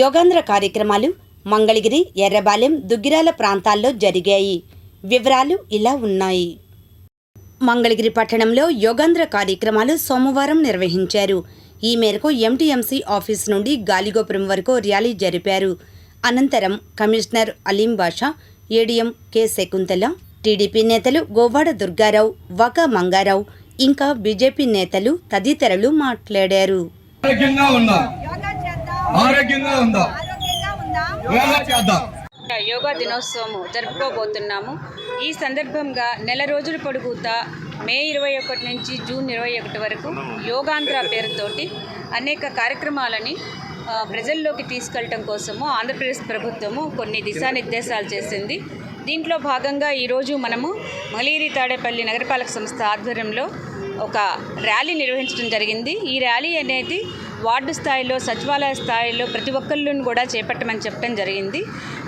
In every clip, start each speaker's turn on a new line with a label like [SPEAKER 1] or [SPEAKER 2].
[SPEAKER 1] యోగాంధ్ర కార్యక్రమాలు మంగళగిరి ఎర్రబాలెం దుగ్గిరాల ప్రాంతాల్లో జరిగాయి. వివరాలు ఇలా ఉన్నాయి. మంగళగిరి పట్టణంలో యోగాంధ్ర కార్యక్రమాలు సోమవారం నిర్వహించారు. ఈ మేరకు ఎంటీఎంసీ ఆఫీస్ నుండి గాలిగోపురం వరకు ర్యాలీ జరిపారు. అనంతరం commissioner Aleem Basha ADM K Shakuntala TDP నేతలు గోవాడ దుర్గారావు వక మంగారావు ఇంకా బీజేపీ నేతలు తదితరులు మాట్లాడారు.
[SPEAKER 2] ఆరోగ్యంగా ఉందాం?
[SPEAKER 3] యోగా చేద్దాం.
[SPEAKER 2] యోగా
[SPEAKER 4] దినోత్సవం జరుపుకోబోతున్నాము. ఈ సందర్భంగా నెల రోజుల పొడుగుతా మే ఇరవై ఒకటి నుంచి జూన్ ఇరవై ఒకటి వరకు యోగాంధ్ర పేరుతోటి అనేక కార్యక్రమాలని ప్రజల్లోకి తీసుకెళ్ళటం కోసము ఆంధ్రప్రదేశ్ ప్రభుత్వము కొన్ని దిశానిర్దేశాలు చేసింది. దీంట్లో భాగంగా ఈరోజు మనము మలీరి తాడేపల్లి నగరపాలక సంస్థ ఆధ్వర్యంలో ఒక ర్యాలీ నిర్వహించడం జరిగింది. ఈ ర్యాలీ అనేది వార్డు స్థాయిలో సచివాలయ స్థాయిలో ప్రతి ఒక్కళ్ళను కూడా చేపట్టమని చెప్పడం జరిగింది.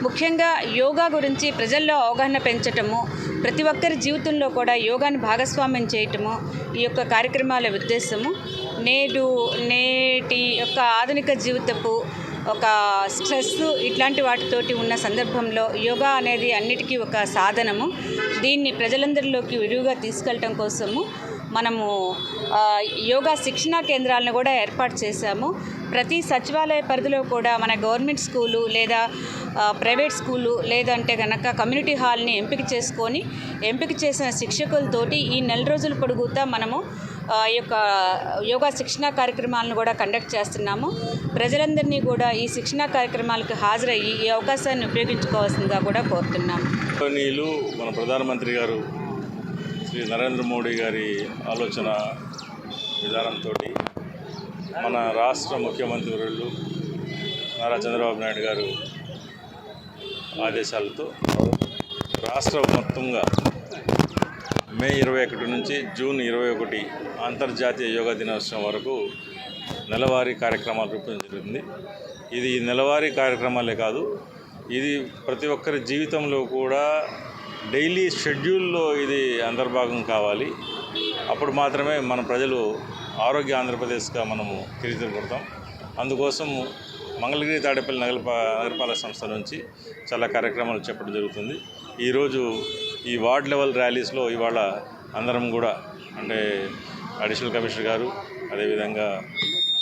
[SPEAKER 4] ముఖ్యంగా యోగా గురించి ప్రజల్లో అవగాహన పెంచటము ప్రతి ఒక్కరి జీవితంలో కూడా యోగాను భాగస్వామ్యం చేయటము ఈ యొక్క కార్యక్రమాల ఉద్దేశము నేడు నేటి యొక్క ఆధునిక జీవితపు ఒక స్ట్రెస్ ఇట్లాంటి వాటితోటి ఉన్న సందర్భంలో యోగా అనేది అన్నిటికీ ఒక సాధనము. దీన్ని ప్రజలందరిలోకి విరివిగా తీసుకెళ్ళటం కోసము మనము యోగా శిక్షణా కేంద్రాలను కూడా ఏర్పాటు చేశాము. ప్రతి సచివాలయ పరిధిలో కూడా మన గవర్నమెంట్ స్కూలు లేదా ప్రైవేట్ స్కూలు లేదంటే కనుక కమ్యూనిటీ హాల్ని ఎంపిక చేసుకొని ఎంపిక చేసిన శిక్షకులతోటి ఈ నెల రోజుల పొడుగుతా మనము ఈ యొక్క యోగా శిక్షణా కార్యక్రమాలను కూడా కండక్ట్ చేస్తున్నాము. ప్రజలందరినీ కూడా ఈ శిక్షణా కార్యక్రమాలకు హాజరయ్యి ఈ అవకాశాన్ని ఉపయోగించుకోవాల్సిందిగా కూడా కోరుతున్నాము.
[SPEAKER 5] మన ప్రధానమంత్రి గారు శ్రీ నరేంద్ర మోడీ గారి ఆలోచన విధానంతో మన రాష్ట్ర ముఖ్యమంత్రి వర్యులు నారా చంద్రబాబు నాయుడు గారు ఆదేశాలతో రాష్ట్ర మొత్తంగా మే ఇరవై ఒకటి నుంచి జూన్ ఇరవై ఒకటి అంతర్జాతీయ యోగా దినోత్సవం వరకు నెలవారీ కార్యక్రమాలు రూపొందించింది ఇది నెలవారీ కార్యక్రమాలే కాదు ఇది ప్రతి ఒక్కరి జీవితంలో కూడా డైలీ షెడ్యూల్లో ఇది అంతర్భాగం కావాలి. అప్పుడు మాత్రమే మన ప్రజలు ఆరోగ్య ఆంధ్రప్రదేశ్గా మనము తీర్చిదిద్దుకుంటాం అందుకోసం మంగళగిరి తాడేపల్లి నగర నగరపాలక సంస్థ నుంచి చాలా కార్యక్రమాలు చెప్పడం జరుగుతుంది. ఈరోజు ఈ వార్డ్ లెవెల్ ర్యాలీస్లో ఇవాళ అందరం కూడా అంటే అడిషనల్ కమిషనర్ గారు అదేవిధంగా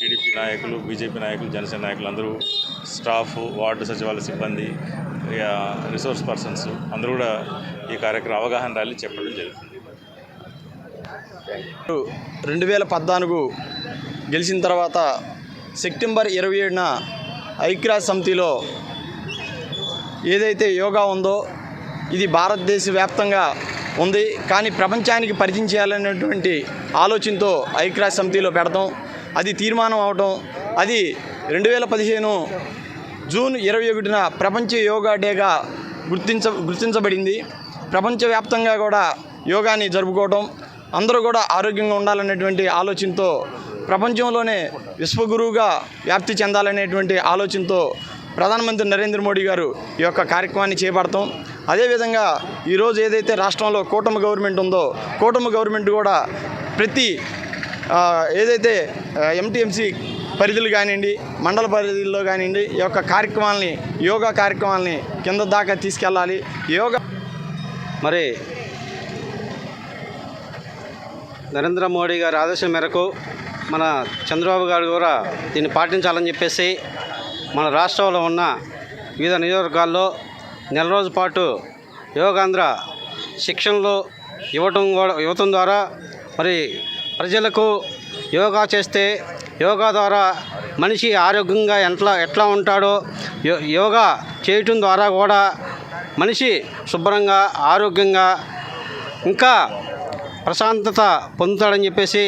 [SPEAKER 5] టీడీపీ నాయకులు బీజేపీ నాయకులు జనసేన నాయకులు అందరూ స్టాఫ్ వార్డు సచివాలయ సిబ్బంది ఇక రిసోర్స్ పర్సన్స్ అందరూ కూడా ఈ కార్యక్రమం అవగాహన ర్యాలీ చెప్పడం జరుగుతుంది.
[SPEAKER 6] రెండు వేల పద్నాలుగు గెలిచిన తర్వాత సెప్టెంబర్ ఇరవై ఏడున ఐక్యరాజ్య సమితిలో ఏదైతే యోగా ఉందో ఇది భారతదేశ వ్యాప్తంగా ఉంది. కానీ ప్రపంచానికి పరిచయం చేయాలనేటువంటి ఆలోచనతో ఐక్యరాజ్య సమితిలో పెడతాం. అది తీర్మానం అవటం అది రెండు వేల పదిహేను జూన్ ఇరవై ఒకటిన ప్రపంచ యోగా డేగా గుర్తించ గుర్తించబడింది. ప్రపంచవ్యాప్తంగా కూడా యోగాని జరుపుకోవడం అందరూ కూడా ఆరోగ్యంగా ఉండాలనేటువంటి ఆలోచనతో ప్రపంచంలోనే విశ్వగురువుగా వ్యాప్తి చెందాలనేటువంటి ఆలోచనతో ప్రధానమంత్రి నరేంద్ర మోడీ గారు ఈ యొక్క కార్యక్రమాన్ని చేపడతాం. అదేవిధంగా ఈరోజు ఏదైతే రాష్ట్రంలో కూటమి గవర్నమెంట్ ఉందో కూటమి గవర్నమెంట్ కూడా ప్రతి ఏదైతే ఎంటీఎంసీ పరిధులు కానివ్వండి మండల పరిధిలో కానివ్వండి ఈ యొక్క కార్యక్రమాలని యోగా కార్యక్రమాలని కింద దాకా తీసుకెళ్ళాలి. యోగా
[SPEAKER 7] మరి నరేంద్ర మోడీ గారి ఆదేశం మేరకు మన చంద్రబాబు గారు కూడా దీన్ని పాటించాలని చెప్పేసి మన రాష్ట్రంలో ఉన్న వివిధ నియోజకవర్గాల్లో నెల రోజుల పాటు యోగాంధ్ర శిక్షణలు ఇవ్వటం కూడా ఇవ్వటం ద్వారా మరి ప్రజలకు యోగా చేస్తే యోగా ద్వారా మనిషి ఆరోగ్యంగా ఎట్లా ఎట్లా ఉంటాడో యో యోగా చేయటం ద్వారా కూడా మనిషి శుభ్రంగా ఆరోగ్యంగా ఇంకా ప్రశాంతత పొందుతాడని చెప్పేసి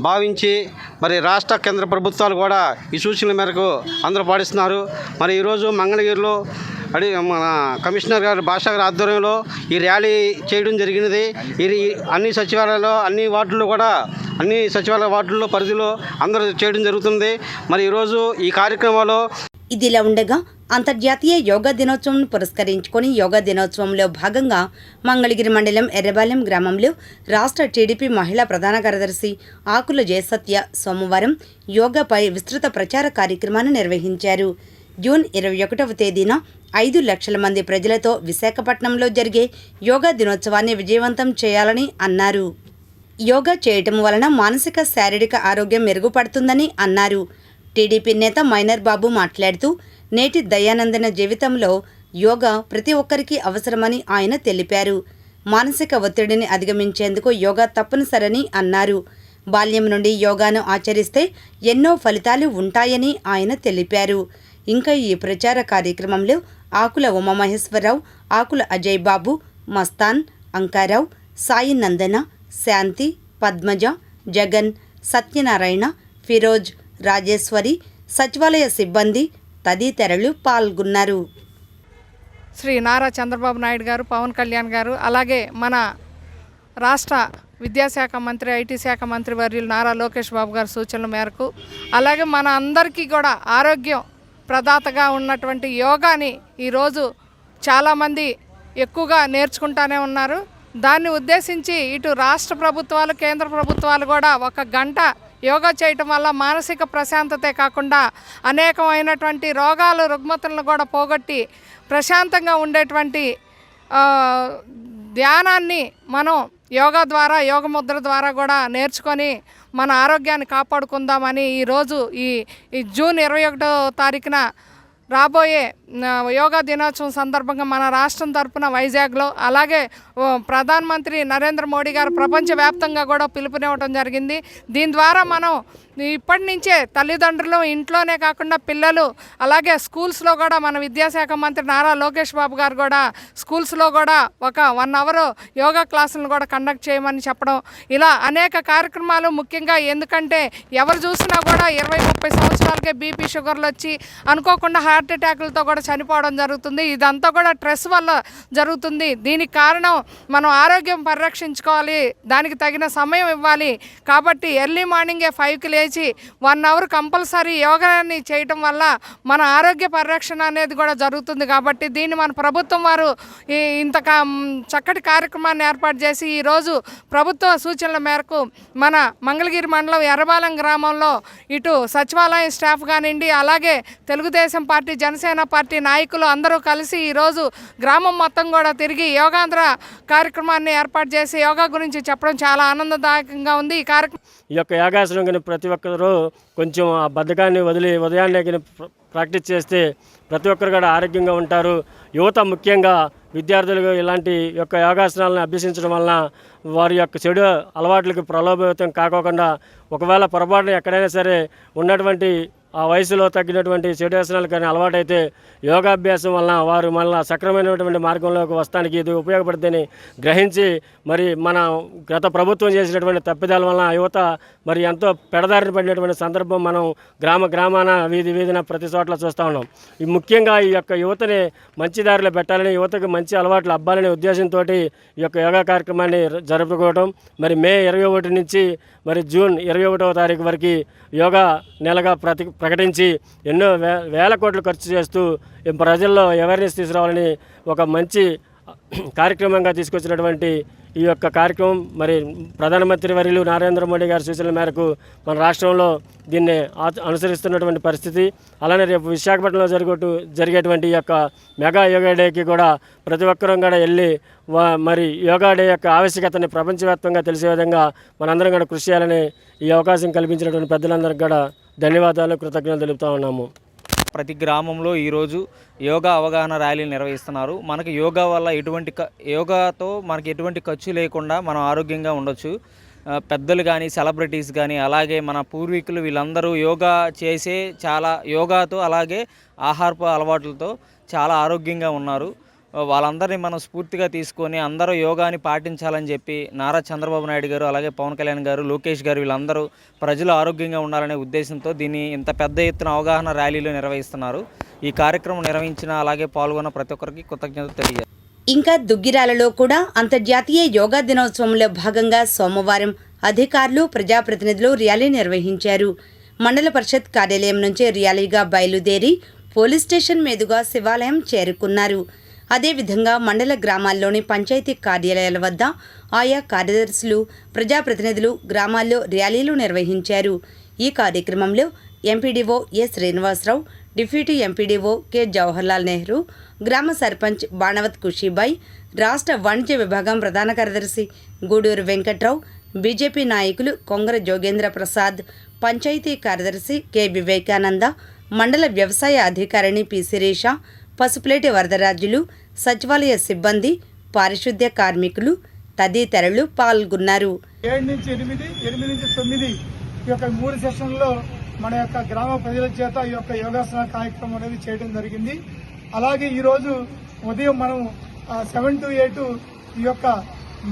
[SPEAKER 7] భావించి మరి రాష్ట్ర కేంద్ర ప్రభుత్వాలు కూడా ఈ సూచనల మేరకు అందరూ పాటిస్తున్నారు. మరి ఈరోజు మంగళగిరిలో అడి మన కమిషనర్ గారు భాషా గారి ఆధ్వర్యంలో ఈ ర్యాలీ చేయడం జరిగినది. ఇది అన్ని సచివాలయాల్లో అన్ని వార్డుల్లో కూడా అన్ని సచివాలయ వార్డుల్లో పరిధిలో అందరూ చేయడం జరుగుతుంది. మరి ఈరోజు ఈ కార్యక్రమంలో
[SPEAKER 1] ఇదిలా ఉండగా అంతర్జాతీయ యోగా దినోత్సవం పురస్కరించుకొని యోగా దినోత్సవంలో భాగంగా మంగళగిరి మండలం ఎర్రబాలెం గ్రామంలో రాష్ట్ర టీడీపీ మహిళా ప్రధాన కార్యదర్శి ఆకుల జయసత్య సోమవారం యోగాపై విస్తృత ప్రచార కార్యక్రమాన్ని నిర్వహించారు. జూన్ ఇరవై ఒకటవ తేదీన ఐదు లక్షల మంది ప్రజలతో విశాఖపట్నంలో జరిగే యోగా దినోత్సవాన్ని విజయవంతం చేయాలని అన్నారు. యోగా చేయటం వలన మానసిక శారీరక ఆరోగ్యం మెరుగుపడుతుందని అన్నారు. టీడీపీ నేత మైనర్ బాబు మాట్లాడుతూ నేటి దయానందన జీవితంలో యోగా ప్రతి ఒక్కరికి అవసరమని ఆయన తెలిపారు. మానసిక ఒత్తిడిని అధిగమించేందుకు యోగా తప్పనిసరని అన్నారు. బాల్యం నుండి యోగాను ఆచరిస్తే ఎన్నో ఫలితాలు ఉంటాయని ఆయన తెలిపారు. ఇంకా ఈ ప్రచార కార్యక్రమంలో ఆకుల ఉమామహేశ్వరరావు ఆకుల అజయ్ బాబు మస్తాన్ అంకారావు సాయి నందన శాంతి పద్మజ జగన్ సత్యనారాయణ ఫిరోజ్ రాజేశ్వరి సచివాలయ సిబ్బంది తదితరులు పాల్గొన్నారు.
[SPEAKER 8] శ్రీ నారా చంద్రబాబు నాయుడు గారు పవన్ కళ్యాణ్ గారు అలాగే మన రాష్ట్ర విద్యాశాఖ మంత్రి ఐటీ శాఖ మంత్రి వర్యులు నారా లోకేష్ బాబు గారి సూచనల మేరకు అలాగే మన అందరికీ కూడా ఆరోగ్యం ప్రదాతగా ఉన్నటువంటి యోగాని ఈరోజు చాలామంది ఎక్కువగా నేర్చుకుంటానే ఉన్నారు. దాన్ని ఉద్దేశించి ఇటు రాష్ట్ర ప్రభుత్వాలు కేంద్ర ప్రభుత్వాలు కూడా ఒక గంట యోగా చేయటం వల్ల మానసిక ప్రశాంతతే కాకుండా అనేకమైనటువంటి రోగాలు రుగ్మతలను కూడా పోగొట్టి ప్రశాంతంగా ఉండేటువంటి ధ్యానాన్ని మనం యోగా ద్వారా యోగ ముద్ర ద్వారా కూడా నేర్చుకొని మన ఆరోగ్యాన్ని కాపాడుకుందామని ఈరోజు ఈ ఈ జూన్ ఇరవై ఒకటో తారీఖున రాబోయే యోగా దినోత్సవం సందర్భంగా మన రాష్ట్రం తరపున వైజాగ్లో అలాగే ప్రధానమంత్రి నరేంద్ర మోడీ గారు ప్రపంచవ్యాప్తంగా కూడా పిలుపునివ్వడం జరిగింది. దీని ద్వారా మనం ఇప్పటి నుంచే తల్లిదండ్రులు ఇంట్లోనే కాకుండా పిల్లలు అలాగే స్కూల్స్లో కూడా మన విద్యాశాఖ మంత్రి నారా లోకేష్ బాబు గారు కూడా స్కూల్స్లో కూడా ఒక వన్ అవర్ యోగా క్లాసులను కూడా కండక్ట్ చేయమని చెప్పడం. ఇలా అనేక కార్యక్రమాలు ముఖ్యంగా ఎందుకంటే ఎవరు చూసినా కూడా ఇరవై ముప్పై సంవత్సరాలకే బీపీ షుగర్లు వచ్చి అనుకోకుండా హార్ట్ అటాకులతో కూడా చనిపోవడం జరుగుతుంది. ఇదంతా కూడా స్ట్రెస్ వల్ల జరుగుతుంది. దీనికి కారణం మనం ఆరోగ్యం పరిరక్షించుకోవాలి దానికి తగిన సమయం ఇవ్వాలి. కాబట్టి ఎర్లీ మార్నింగే ఫైవ్కి లేచి వన్ అవర్ కంపల్సరీ యోగాని చేయటం వల్ల మన ఆరోగ్య పరిరక్షణ అనేది కూడా జరుగుతుంది కాబట్టి దీన్ని మన ప్రభుత్వం వారు ఇంత చక్కటి కార్యక్రమాన్ని ఏర్పాటు చేసి ఈరోజు ప్రభుత్వ సూచనల మేరకు మన మంగళగిరి మండలం ఎర్రబాలెం గ్రామంలో ఇటు సచివాలయం స్టాఫ్ కానివ్వండి అలాగే తెలుగుదేశం పార్టీ జనసేన పార్టీ నాయకులు అందరూ కలిసి ఈరోజు గ్రామం మొత్తం కూడా తిరిగి యోగాంధ్ర కార్యక్రమాన్ని ఏర్పాటు చేసి యోగా గురించి చెప్పడం చాలా ఆనందదాయకంగా ఉంది. ఈ కార్యక్రమం
[SPEAKER 9] ఈ యొక్క యోగాసనం కానీ ప్రతి ఒక్కరు కొంచెం ఆ బద్ధకాన్ని వదిలి ఉదయాన్నే ప్రాక్టీస్ చేస్తే ప్రతి ఒక్కరు కూడా ఆరోగ్యంగా ఉంటారు. యువత ముఖ్యంగా విద్యార్థులు ఇలాంటి యొక్క యోగాసనాలను అభ్యసించడం వలన వారి యొక్క చెడు అలవాట్లకు ప్రలోభితం కాకోకుండా ఒకవేళ పొరపాటున ఎక్కడైనా సరే ఉన్నటువంటి ఆ వయసులో తగ్గినటువంటి చెడు వ్యసనాలు కానీ అలవాటైతే యోగాభ్యాసం వలన వారు మళ్ళీ సక్రమైనటువంటి మార్గంలోకి వస్తానికి ఇది ఉపయోగపడుతుందని గ్రహించి మరి మన గత ప్రభుత్వం చేసినటువంటి తప్పిదాల వలన యువత మరి ఎంతో పెడదారిన పడినటువంటి సందర్భం మనం గ్రామ గ్రామాన వీధి వీధిన ప్రతి చోట్ల చూస్తూ ఉన్నాం. ఈ ముఖ్యంగా ఈ యొక్క యువతని మంచి దారిలో పెట్టాలని యువతకు మంచి అలవాట్లు అబ్బాలనే ఉద్దేశంతో ఈ యొక్క యోగా కార్యక్రమాన్ని జరుపుకోవడం మరి మే ఇరవై ఒకటి నుంచి మరి జూన్ ఇరవై ఒకటవ తారీఖు వరకు యోగా నెలగా ప్రతి ప్రకటించి ఎన్నో వే వేల కోట్లు ఖర్చు చేస్తూ ప్రజల్లో అవేర్నెస్ తీసుకురావాలని ఒక మంచి కార్యక్రమంగా తీసుకొచ్చినటువంటి ఈ యొక్క కార్యక్రమం మరి ప్రధానమంత్రి వర్యులు నరేంద్ర మోడీ గారి సూచనల మేరకు మన రాష్ట్రంలో దీన్ని అనుసరిస్తున్నటువంటి పరిస్థితి. అలానే రేపు విశాఖపట్నంలో జరుగుతూ జరిగేటువంటి ఈ యొక్క మెగా యోగా డేకి కూడా ప్రతి ఒక్కరూ కూడా వెళ్ళి మరి యోగా డే యొక్క ఆవశ్యకతని ప్రపంచవ్యాప్తంగా తెలిసే విధంగా మనందరం కూడా కృషి చేయాలని ఈ అవకాశం కల్పించినటువంటి పెద్దలందరికీ కూడా ధన్యవాదాలు కృతజ్ఞతలు తెలుపుతా ఉన్నాము.
[SPEAKER 10] ప్రతి గ్రామంలో ఈరోజు యోగా అవగాహన ర్యాలీలు నిర్వహిస్తున్నారు. మనకి యోగా వల్ల ఎటువంటి క- యోగాతో మనకి ఎటువంటి ఖర్చు లేకుండా మనం ఆరోగ్యంగా ఉండొచ్చు. పెద్దలు కానీ సెలబ్రిటీస్ కానీ అలాగే మన పూర్వీకులు వీళ్ళందరూ యోగా చేసే చాలా యోగాతో అలాగే ఆహారపు అలవాట్లతో చాలా ఆరోగ్యంగా ఉన్నారు. వాళ్ళందరినీ మనం స్ఫూర్తిగా తీసుకొని అందరూ యోగాని పాటించాలని చెప్పి నారా చంద్రబాబు నాయుడు గారు అలాగే పవన్ కళ్యాణ్ గారు లోకేష్ గారు వీళ్ళందరూ ప్రజలు ఆరోగ్యంగా ఉండాలనే ఉద్దేశంతో దీన్ని ఇంత పెద్ద ఎత్తున అవగాహన ర్యాలీలు నిర్వహిస్తున్నారు. ఈ కార్యక్రమం నిర్వహించిన అలాగే పాల్గొన్న ప్రతి ఒక్కరికి కృతజ్ఞతలు తెలియజేస్తారు
[SPEAKER 1] ఇంకా దుగ్గిరాలలో కూడా అంతర్జాతీయ యోగా దినోత్సవంలో భాగంగా సోమవారం అధికారులు ప్రజాప్రతినిధులు ర్యాలీ నిర్వహించారు. మండల పరిషత్ కార్యాలయం నుంచి ర్యాలీగా బయలుదేరి పోలీస్ స్టేషన్ మీదుగా శివాలయం చేరుకున్నారు. అదేవిధంగా మండల గ్రామాల్లోని పంచాయతీ కార్యాలయాల వద్ద ఆయా కార్యదర్శులు ప్రజాప్రతినిధులు గ్రామాల్లో ర్యాలీలు నిర్వహించారు. ఈ కార్యక్రమంలో MPDO S Srinivasarao deputy MPDO K Jawaharlal Nehru గ్రామ సర్పంచ్ బాణవత్ ఖుషీబాయ్ రాష్ట్ర వాణిజ్య విభాగం ప్రధాన కార్యదర్శి గూడూరు వెంకట్రావు బీజేపీ నాయకులు కొంగర జోగేంద్ర ప్రసాద్ పంచాయతీ కార్యదర్శి కె వివేకానంద మండల వ్యవసాయ అధికారిణి పి శిరీష పసుపులేటి వరదరాజులు సచివాలయ సిబ్బంది పారిశుద్ధ్య కార్మికులు తదితరులు పాల్గొన్నారు.
[SPEAKER 11] ఏడు నుంచి ఎనిమిది ఎనిమిది నుంచి తొమ్మిది ఈ యొక్క మూడు సెషన్లో మన యొక్క గ్రామ ప్రజల చేత ఈ యొక్క యోగాసన కార్యక్రమం అనేది చేయడం జరిగింది. అలాగే ఈరోజు ఉదయం మనం సెవెన్ టు ఎయిట్ ఈ యొక్క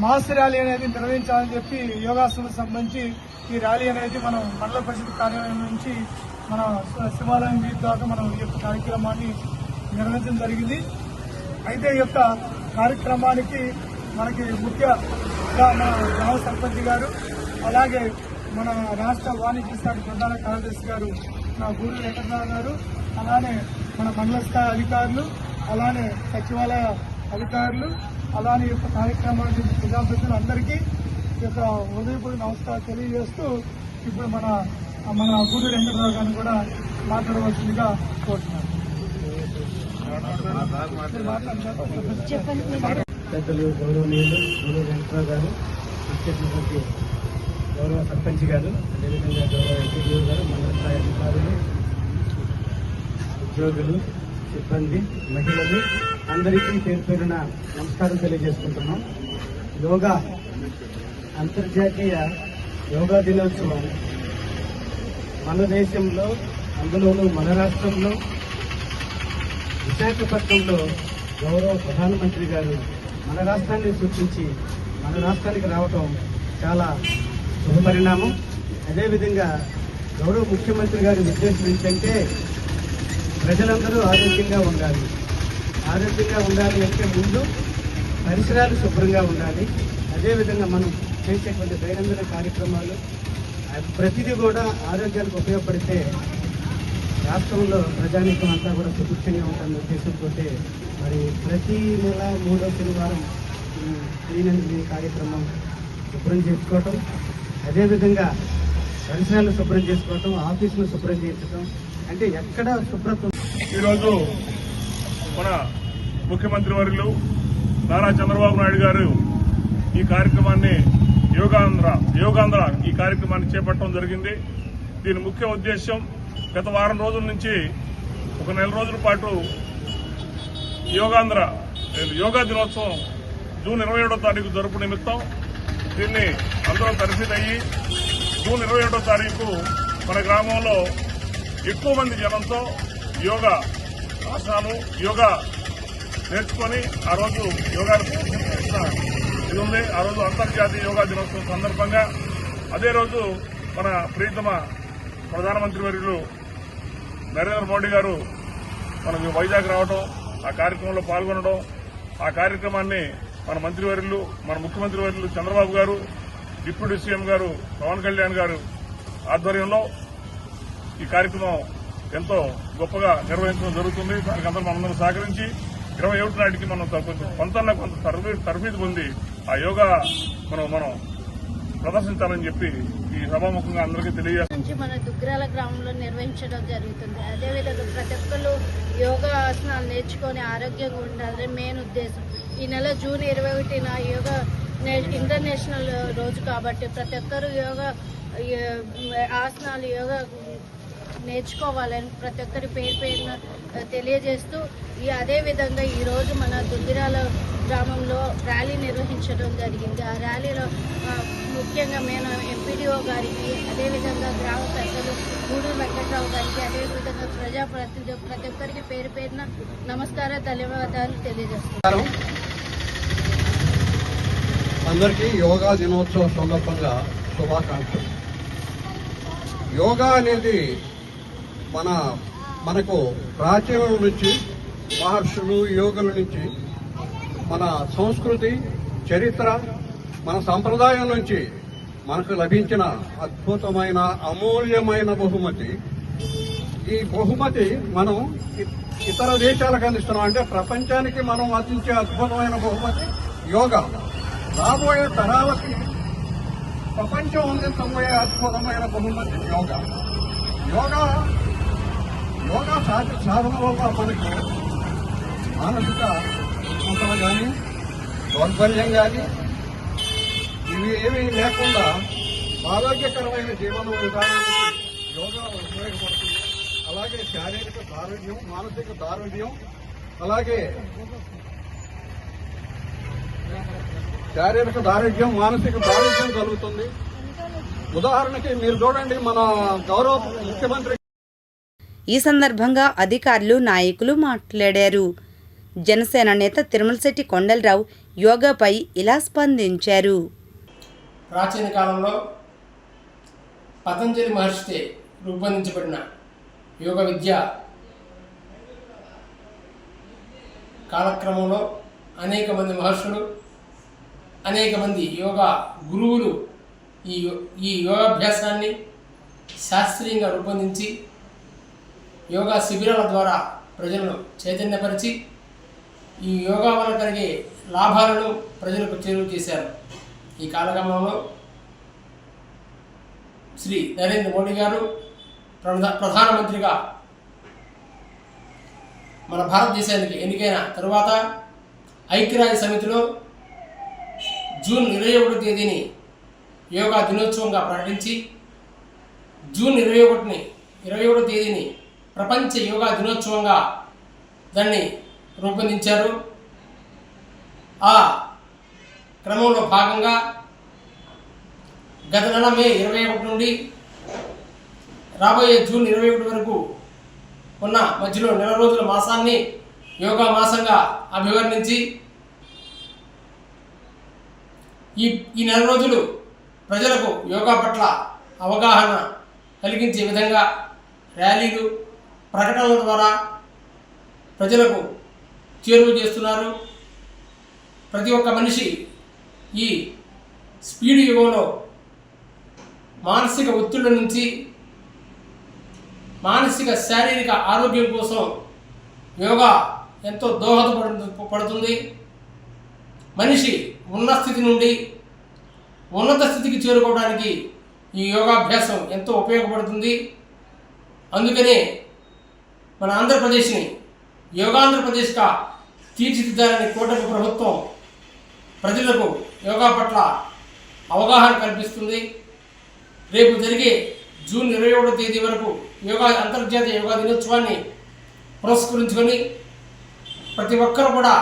[SPEAKER 11] మాస్ ర్యాలీ అనేది నిర్వహించాలని చెప్పి యోగాసనకు సంబంధించి ఈ ర్యాలీ అనేది మనం మండల పరిషత్ కార్యాలయం నుంచి మన శివాలయం ద్వారా దాకా మనం ఈ యొక్క కార్యక్రమాన్ని నిర్వహించడం జరిగింది. అయితే ఈ యొక్క కార్యక్రమానికి మనకి ముఖ్యంగా మన గ్రామ సర్పంచ్ గారు అలాగే మన రాష్ట్ర వాణిజ్య శాఖ ప్రధాన కార్యదర్శి గారు నా గూడు వెంకటరావు గారు అలానే మన మండల స్థాయి అధికారులు అలానే సచివాలయ అధికారులు అలానే యొక్క కార్యక్రమానికి ప్రజాప్రతినిధులు అందరికీ ఈ యొక్క హృదయపూర్వక నమస్కారం తెలియజేస్తూ ఇప్పుడు మన మన గూరు వెంకటరావు గారిని కూడా మాట్లాడవలసిందిగా కోరుతున్నాను.
[SPEAKER 12] పెద్దలు గౌరవనీయులు గౌరవ వెంకట్రావు గారు గౌరవ సర్పంచ్ గారు అదేవిధంగా గౌరవ ఎంపీడీఓ గారు మండల స్థాయి అధికారులు ఉద్యోగులు సిబ్బంది మహిళలు అందరికీ పేరు పేరున నమస్కారం తెలియజేసుకుంటున్నాం. యోగా అంతర్జాతీయ యోగా దినోత్సవం మన దేశంలో అందులోనూ మన రాష్ట్రంలో విశాఖపట్నంలో గౌరవ ప్రధానమంత్రి గారు మన రాష్ట్రాన్ని సూచించి మన రాష్ట్రానికి రావటం చాలా శుభపరిణామం. అదేవిధంగా గౌరవ ముఖ్యమంత్రి గారి ఉద్దేశం ఏంటంటే ప్రజలందరూ ఆరోగ్యంగా ఉండాలి. ఆరోగ్యంగా ఉండాలి అంటే ముందు పరిసరాలు శుభ్రంగా ఉండాలి. అదేవిధంగా మనం చేసేటువంటి దైనందిన కార్యక్రమాలు ప్రతిదీ కూడా ఆరోగ్యానికి ఉపయోగపడితే రాష్ట్రంలో ప్రజానీకం అంతా కూడా సుభిక్షంగా ఉంటుందన్న ఉద్దేశంతో మరి ప్రతి నెల మూడో శనివారం ఈ కార్యక్రమం శుభ్రం చేసుకోవటం అదేవిధంగా పరిసరాలు శుభ్రం చేసుకోవటం ఆఫీసులు శుభ్రం చేయించడం అంటే ఎక్కడ శుభ్రత
[SPEAKER 13] ఈరోజు మన ముఖ్యమంత్రి వర్యులు నారా చంద్రబాబు నాయుడు గారు ఈ కార్యక్రమాన్ని యోగాంధ్ర యోగాంధ్ర ఈ కార్యక్రమాన్ని చేపట్టడం జరిగింది. దీని ముఖ్య ఉద్దేశం గత వారం రోజుల నుంచి ఒక నెల రోజుల పాటు యోగాంధ్ర యోగా దినోత్సవం జూన్ ఇరవై ఏడో తారీఖు జరుపు నిమిత్తం దీన్ని అందరూ తరఫీదు అయ్యి జూన్ ఇరవై ఏడో తారీఖు మన గ్రామంలో ఎక్కువ మంది జనంతో యోగా ఆసనాలు యోగా నేర్చుకొని ఆ రోజు యోగా ఇది ఉంది ఆ రోజు అంతర్జాతీయ యోగా దినోత్సవం సందర్భంగా అదే రోజు మన ప్రీతమ ప్రధానమంత్రి వర్యులు నరేంద్ర మోడీ గారు మనకు వైజాగ్ రావడం ఆ కార్యక్రమంలో పాల్గొనడం ఆ కార్యక్రమాన్ని మన మంత్రివర్యులు మన ముఖ్యమంత్రి వర్యులు చంద్రబాబు గారు డిప్యూటీ సీఎం గారు పవన్ కళ్యాణ్ గారు ఆధ్వర్యంలో ఈ కార్యక్రమం ఎంతో గొప్పగా నిర్వహించడం జరుగుతుంది. దానికి అందరూ మనందరం సహకరించి ఇరవై ఒకటి నాటికి మనం కొంచెం కొంత కొంత తరబీ- తరబీదు పొంది ఆ యోగా మనం మనం ప్రదర్శించాలని చెప్పి ఈ సభాముఖంగా అందరికీ తెలియజేస్తాం
[SPEAKER 14] మన దుగ్రాల గ్రామంలో నిర్వహించడం జరుగుతుంది. అదేవిధంగా ప్రతి ఒక్కరు యోగా ఆసనాలు నేర్చుకొని ఆరోగ్యంగా ఉండాలని మెయిన్ ఉద్దేశం. ఈ నెల జూన్ ఇరవై ఒకటిన యోగా నే- ఇంటర్నేషనల్ రోజు కాబట్టి ప్రతి ఒక్కరు యోగా ఆసనాలు యోగా నేర్చుకోవాలని ప్రతి ఒక్కరి పేరు పేరున తెలియజేస్తూ ఈ అదేవిధంగా ఈరోజు మన దుగ్గిరాల గ్రామంలో ర్యాలీ నిర్వహించడం జరిగింది. ఆ ర్యాలీలో ముఖ్యంగా మేము ఎంపీడీఓ గారికి అదేవిధంగా గ్రామ పెద్దలు గూడూరు వెంకట్రావు గారికి అదేవిధంగా ప్రజాప్రతినిధి ప్రతి ఒక్కరికి పేరు పేరున నమస్కార ధన్యవాదాలు తెలియజేస్తున్నాను.
[SPEAKER 12] అందరికీ యోగా దినోత్సవం సందర్భంగా శుభాకాంక్షలు. యోగా అనేది మన మనకు ప్రాచీనం నుంచి మహర్షులు యోగుల నుంచి మన సంస్కృతి చరిత్ర మన సంప్రదాయం నుంచి మనకు లభించిన అద్భుతమైన అమూల్యమైన బహుమతి. ఈ బహుమతి మనం ఇతర దేశాలకు అందిస్తున్నాం. అంటే ప్రపంచానికి మనం అందించే అద్భుతమైన బహుమతి యోగా. రాబోయే తరాలకి ప్రపంచం అందించబోయే అద్భుతమైన బహుమతి యోగా. యోగా
[SPEAKER 15] యోగా సాధ సాధన వల్ల మనకి మానసిక రుగ్మతలు కానీ దౌర్బల్యం కానీ ఇవి ఏమీ లేకుండా ఆరోగ్యకరమైన జీవన విధానానికి యోగా ఉపయోగపడుతుంది. అలాగే శారీరక దారుణ్యం మానసిక దారుణ్యం అలాగే శారీరక దారుణ్యం మానసిక దారుణ్యం కలుగుతుంది. ఉదాహరణకి మీరు చూడండి మన గౌరవ ముఖ్యమంత్రి
[SPEAKER 1] ఈ సందర్భంగా అధికారులు నాయకులు మాట్లాడారు. జనసేన నేత తిరుమలశెట్టి కొండలరావు యోగాపై ఇలా స్పందించారు.
[SPEAKER 16] ప్రాచీన కాలంలో పతంజలి మహర్షి రూపొందించబడిన యోగ విద్య కాలక్రమంలో అనేక మంది మహర్షులు అనేక మంది యోగా గురువులు ఈ ఈ యోగాభ్యాసాన్ని శాస్త్రీయంగా రూపొందించి యోగా శిబిరాల ద్వారా ప్రజలను చైతన్యపరిచి ఈ యోగా వల్ల కలిగే లాభాలను ప్రజలకు చేరువ చేశారు. ఈ కాలక్రమంలో శ్రీ నరేంద్ర మోడీ గారు ప్రధా ప్రధానమంత్రిగా మన భారతదేశానికి ఎన్నికైన తరువాత ఐక్యరాజ్య సమితిలో జూన్ ఇరవై ఒకటి తేదీని యోగా దినోత్సవంగా ప్రకటించి జూన్ ఇరవై ఒకటిని ఇరవై ఒకటో తేదీని ప్రపంచ యోగా దినోత్సవంగా దాన్ని రూపొందించారు. ఆ క్రమంలో భాగంగా గత నెల మే ఇరవై ఒకటి నుండి రాబోయే జూన్ ఇరవై ఒకటి వరకు ఉన్న మధ్యలో నెల రోజుల మాసాన్ని యోగా మాసంగా అభివర్ణించి ఈ ఈ నెల రోజులు ప్రజలకు యోగా పట్ల అవగాహన కలిగించే విధంగా ర్యాలీలు ప్రకటనల ద్వారా ప్రజలకు చేరువ చేస్తున్నారు. ప్రతి ఒక్క మనిషి ఈ స్పీడ్ యుగంలో మానసిక ఒత్తిడి నుంచి మానసిక శారీరక ఆరోగ్యం కోసం యోగా ఎంతో దోహదపడు పడుతుంది. మనిషి ఉన్న స్థితి నుండి ఉన్నత స్థితికి చేరుకోవడానికి ఈ యోగాభ్యాసం ఎంతో ఉపయోగపడుతుంది. అందుకనే మన ఆంధ్రప్రదేశ్ని యోగాంధ్రప్రదేశ్గా తీర్చిదిద్దాలని కూటమి ప్రభుత్వం ప్రజలకు యోగా పట్ల అవగాహన కల్పిస్తుంది. రేపు జరిగే జూన్ ఇరవై ఒకటో తేదీ వరకు యోగా అంతర్జాతీయ యోగా దినోత్సవాన్ని పురస్కరించుకొని ప్రతి ఒక్కరు కూడా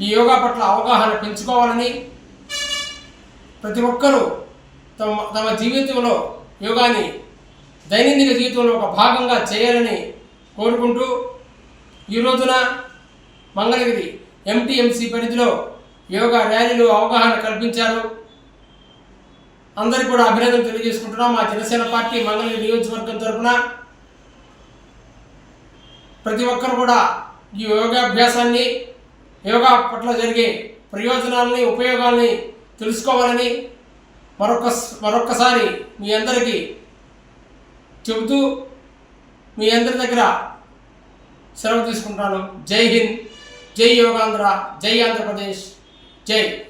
[SPEAKER 16] ఈ యోగా పట్ల అవగాహన పెంచుకోవాలని ప్రతి ఒక్కరూ తమ తమ జీవితంలో యోగాని దైనందిక జీవితంలో ఒక భాగంగా చేయాలని కోరుకుంటూ ఈ రోజున మంగళగిరి ఎంటీఎంసీ పరిధిలో యోగా ర్యాలీలు అవగాహన కల్పించారు. అందరికీ కూడా అభినందనలు తెలియజేసుకుంటున్నాం. మా జనసేన పార్టీ మంగళగిరి నియోజకవర్గం తరఫున ప్రతి ఒక్కరు కూడా ఈ యోగాభ్యాసాన్ని యోగా పట్ల జరిగే ప్రయోజనాలని ఉపయోగాల్ని తెలుసుకోవాలని మరొక మరొక్కసారి మీ అందరికీ చెబుతూ మీ అందరి దగ్గర సెలవు తీసుకుంటాను. జై హింద్. జై యోగాంధ్ర. జై ఆంధ్రప్రదేశ్. జై.